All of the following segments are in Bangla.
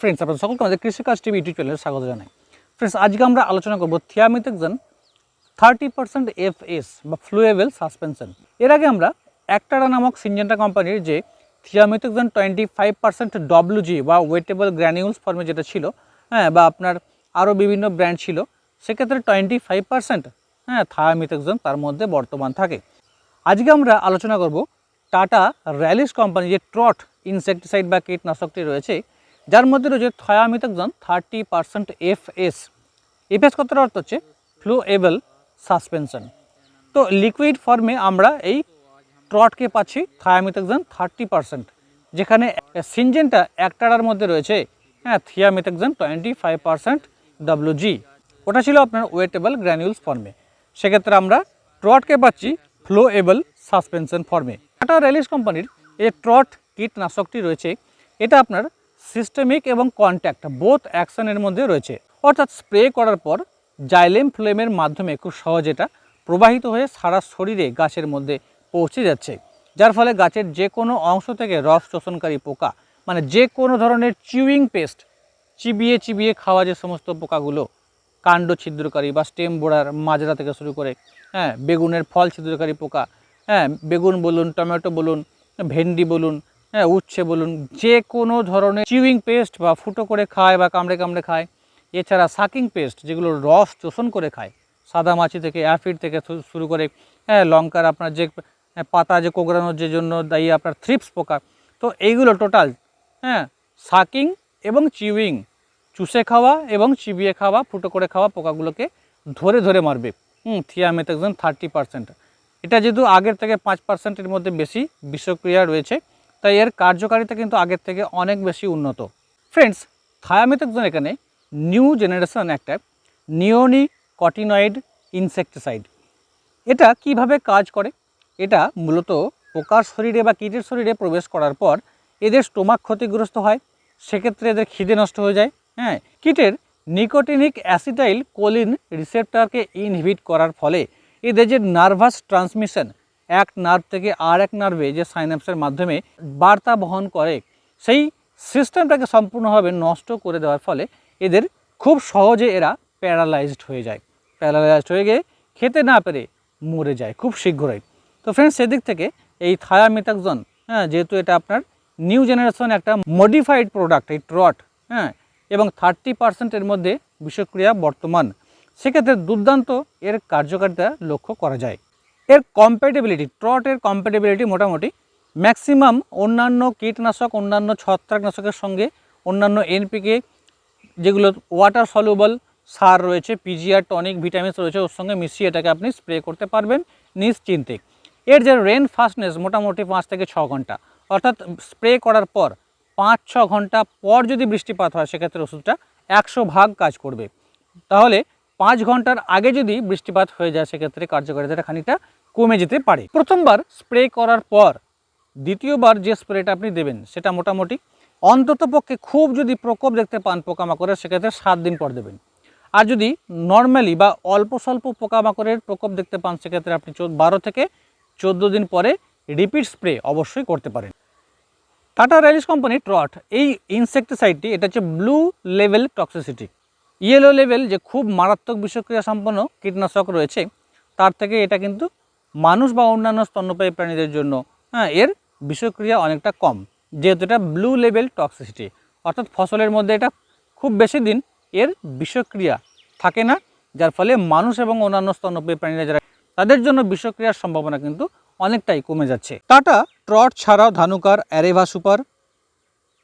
ফ্রেন্ডস আপনাদের সকলকে আমাদের কৃষিকাজ টিভি ইউটিউব চ্যানেলে স্বাগত জানাই। ফ্রেন্ডস আজকে আমরা আলোচনা করব thiamethoxam thirty percent F S বা ফ্লুয়েবল সাসপেনশন এর আগে আমরা একটারা নামক সিনজেন্টা কোম্পানির যে thiamethoxam twenty five percent WG বা ওয়েটেবল গ্র্যানিউলস ফর্মে যেটা ছিল হ্যাঁ বা আপনার আরও বিভিন্ন ব্র্যান্ড ছিল, সেক্ষেত্রে টোয়েন্টি ফাইভ পার্সেন্ট হ্যাঁ থায়ামিথেক্সন তার মধ্যে বর্তমান থাকে। আজকে আমরা আলোচনা করব টাটা র্যালিস কোম্পানি যে ট্রট ইনসেকটিসাইড বা কীটনাশকটি রয়েছে যার মধ্যে রয়েছে thiamethoxam thirty percent F S F S কথার অর্থ হচ্ছে? ফ্লুয়েবল সাসপেনশন তো লিকুইড ফর্মে আমরা এই ট্রটকে পাচ্ছি থায়ামিথেক্সন থার্টি পার্সেন্ট, যেখানে সিনজেনটা একটার মধ্যে রয়েছে হ্যাঁ thiamethoxam twenty five percent WG ওটা ছিল আপনার ওয়েটেবল গ্র্যানিউলস ফর্মে সেক্ষেত্রে আমরা ট্রটকে পাচ্ছি ফ্লোয়েবল সাসপেনশন ফর্মে টাটা র্যালিস কোম্পানির এই ট্রট কীটনাশকটি রয়েছে, এটা আপনার সিস্টেমিক এবং কন্ট্যাক্ট বোথ অ্যাকশনের মধ্যে রয়েছে। অর্থাৎ স্প্রে করার পর জাইলেম ফ্লেমের মাধ্যমে খুব সহজ এটা প্রবাহিত হয়ে সারা শরীরে গাছের মধ্যে পৌঁছে যাচ্ছে। যার ফলে গাছের যে কোনো অংশ থেকে রস শোষণকারী পোকা মানে যে কোনো ধরনের চিউইং পেস্ট চিবিয়ে চিবিয়ে খাওয়া যে সমস্ত পোকাগুলো, কাণ্ড ছিদ্রকারী বা স্টেম বোড়ার মাজরা থেকে শুরু করে হ্যাঁ বেগুনের ফল ছিদ্রকারী পোকা হ্যাঁ বেগুন বলুন, টমেটো বলুন, ভেন্ডি বলুন হ্যাঁ উচ্ছে বলুন যে কোনো ধরনের চিউইং পেস্ট বা ফুটো করে খায় বা কামড়ে কামড়ে খায়। এছাড়া সাকিং পেস্ট যেগুলো রস চোষণ করে খায় সাদা মাছি থেকে অ্যাফিড থেকে শুরু করে হ্যাঁ লঙ্কার আপনার যে হ্যাঁ, পাতা যে কোগড়ানোর যে জন্য দায়ী আপনার থ্রিপস পোকা তো এইগুলো টোটাল হ্যাঁ সাকিং এবং চিউইং চুষে খাওয়া এবং চিবিয়ে খাওয়া ফুটো করে খাওয়া পোকাগুলোকে ধরে ধরে মারবে। হুম থিয়ামেথাক্সন থার্টি পার্সেন্ট এটা যেহেতু আগের থেকে পাঁচ পার্সেন্টের মধ্যে বেশি বিষক্রিয়া রয়েছে তাই এর কার্যকারিতা কিন্তু আগের থেকে অনেক বেশি উন্নত। ফ্রেন্ডস থায়ামেথাক্সন এখানে নিউ জেনারেশন একটা নিওনি কটিনয়েড ইনসেকটিসাইড এটা কীভাবে কাজ করে? এটা মূলত পোকার শরীরে বা কীটের শরীরে প্রবেশ করার পর এদের স্টোমাক ক্ষতিগ্রস্ত হয়, সেক্ষেত্রে এদের খিদে নষ্ট হয়ে যায় হ্যাঁ? কীটের নিকোটিনিক অ্যাসিটাইল কোলিন রিসেপ্টরকে ইনহিবিট করার ফলে এদের যে নার্ভাস ট্রান্সমিশন এক নার্ভ থেকে আর এক নার্ভে যে সাইনাপসের মাধ্যমে বার্তা বহন করে, সেই সিস্টেমটাকে সম্পূর্ণভাবে নষ্ট করে দেওয়ার ফলে এদের খুব সহজে এরা প্যারালাইজড হয়ে যায়। প্যারালাইজড হয়ে গিয়ে খেতে না পেরে মরে যায় খুব শীঘ্রই। তো ফ্রেন্ডস সেদিক থেকে এই থায়ামিথাক্সন হ্যাঁ যেহেতু এটা আপনার নিউ জেনারেশন একটা মডিফাইড প্রোডাক্ট এই ট্রট হ্যাঁ এবং থার্টি পার্সেন্টের মধ্যে বিষক্রিয়া বর্তমান, সেক্ষেত্রে দুর্দান্ত এর কার্যকারিতা লক্ষ্য করা যায়। এর কম্প্যাটেবিলিটি ট্রটের কম্প্যাটেবিলিটি মোটামুটি ম্যাক্সিমাম অন্যান্য কীটনাশক, অন্যান্য ছত্রাকনাশকের সঙ্গে, অন্যান্য এনপিকে যেগুলো ওয়াটার সলিউবল সার রয়েছে পিজিআর টনিক ভিটামিনস রয়েছে, ওর সঙ্গে মিশিয়ে এটাকে আপনি স্প্রে করতে পারবেন নিশ্চিন্তে। এর যে রেন ফাস্টনেস মোটামুটি পাঁচ থেকে ছ ঘণ্টা, অর্থাৎ স্প্রে করার পর পাঁচ ছ ঘণ্টা পর যদি বৃষ্টিপাত হয়, সেক্ষেত্রে ওষুধটা একশো ভাগ কাজ করবে। তাহলে পাঁচ ঘণ্টার আগে যদি বৃষ্টিপাত হয়ে যায়, সেক্ষেত্রে কার্যকারিতাটা খানিকটা কমে যেতে পারে। প্রথমবার স্প্রে করার পর দ্বিতীয়বার যে স্প্রেটা আপনি দেবেন, সেটা মোটামুটি অন্তত পক্ষে খুব যদি প্রকোপ দেখতে পান পোকামাকড়ের, সেক্ষেত্রে সাত দিন পর দেবেন। আর যদি নর্মালি বা অল্প স্বল্প পোকামাকড়ের প্রকোপ দেখতে পান, সেক্ষেত্রে আপনি বারো থেকে চোদ্দ দিন পরে রিপিট স্প্রে অবশ্যই করতে পারেন। টাটা র্যালিস কোম্পানি ট্রট, এই ইনসেকটিসাইডটি, এটা হচ্ছে blue level toxicity. Yellow level যে খুব মারাত্মক বিষক্রিয়া সম্পন্ন কীটনাশক রয়েছে, তার থেকে এটা কিন্তু মানুষ বা অন্যান্য স্তন্যপায়ী প্রাণীদের জন্য হ্যাঁ এর বিষক্রিয়া অনেকটা কম। যেহেতু এটা ব্লু লেভেল টক্সিসিটি অর্থাৎ ফসলের মধ্যে এটা খুব বেশি দিন এর বিষক্রিয়া থাকে না, যার ফলে মানুষ এবং অন্যান্য স্তন্যপায়ী প্রাণীরা যারা, তাদের জন্য বিষক্রিয়ার সম্ভাবনা কিন্তু অনেকটাই কমে যাচ্ছে। টাটা ট্রট ছাড়াও ধানুকার অ্যারেভা সুপার,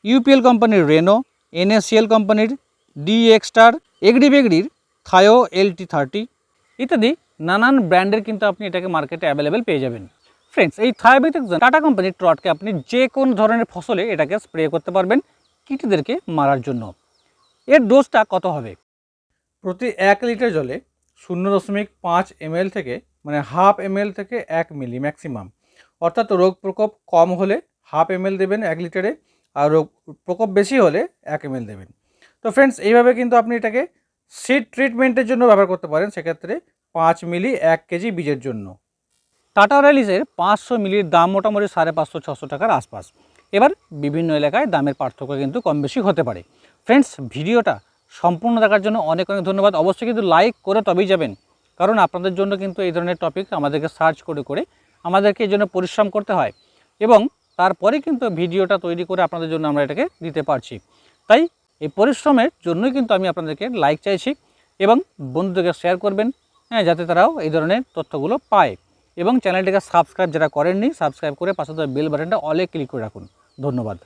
ইউপিএল কোম্পানির রেনো এনএসসিএল কোম্পানির ডিএক্সটার এগড়ি বেগড়ির থায়ো এলটি থার্টি ইত্যাদি নানান ব্র্যান্ডের কিন্তু আপনি এটাকে মার্কেটে অ্যাভেলেবেল পেয়ে যাবেন। ফ্রেন্ডস এই থায়াবিথেক্সন টাটা কোম্পানির ট্রটকে আপনি যে কোনো ধরনের ফসলে এটাকে স্প্রে করতে পারবেন কীটদেরকে মারার জন্য। এর ডোজটা কত হবে? প্রতি এক লিটার জলে শূন্য দশমিক পাঁচ এমএল থেকে মানে হাফ এমএল থেকে এক মিলি ম্যাক্সিমাম অর্থাৎ রোগ প্রকোপ কম হলে হাফ এমএল দেবেন এক লিটারে আর রোগ প্রকোপ বেশি হলে এক এমএল দেবেন। তো ফ্রেন্ডস এইভাবে কিন্তু আপনি এটাকে সিড ট্রিটমেন্টের জন্য ব্যবহার করতে পারেন। সেক্ষেত্রে পাঁচ মিলি এক কেজি বীজের জন্য। টাটা র্যালিসের পাঁচশো মিলির দাম মোটামুটি সাড়ে পাঁচশো, ছশো টাকার আশপাশ। এবার বিভিন্ন এলাকায় দামের পার্থক্য কিন্তু কম বেশি হতে পারে। ফ্রেন্ডস, ভিডিওটা সম্পূর্ণ দেখার জন্য অনেক অনেক ধন্যবাদ। অবশ্যই কিন্তু লাইক করে তবেই যাবেন। কারণ আপনাদের জন্য কিন্তু এই ধরনের টপিক আমাদেরকে সার্চ করে করে আমাদেরকে এই জন্য পরিশ্রম করতে হয়। এবং তারপরে কিন্তু ভিডিওটা তৈরি করে আপনাদের জন্য আমরা এটাকে দিতে পারছি। তাই এই পরিশ্রমের জন্যই কিন্তু আমি আপনাদেরকে লাইক চাইছি এবং বন্ধুদেরকে শেয়ার করবেন। হ্যাঁ যাতে তারাও এই ধরনের তথ্যগুলো পায়। এবং চ্যানেলটিকে সাবস্ক্রাইব যারা করেননি সাবস্ক্রাইব করে পাশে বেল বাটনটা অলে ক্লিক করে রাখুন। ধন্যবাদ।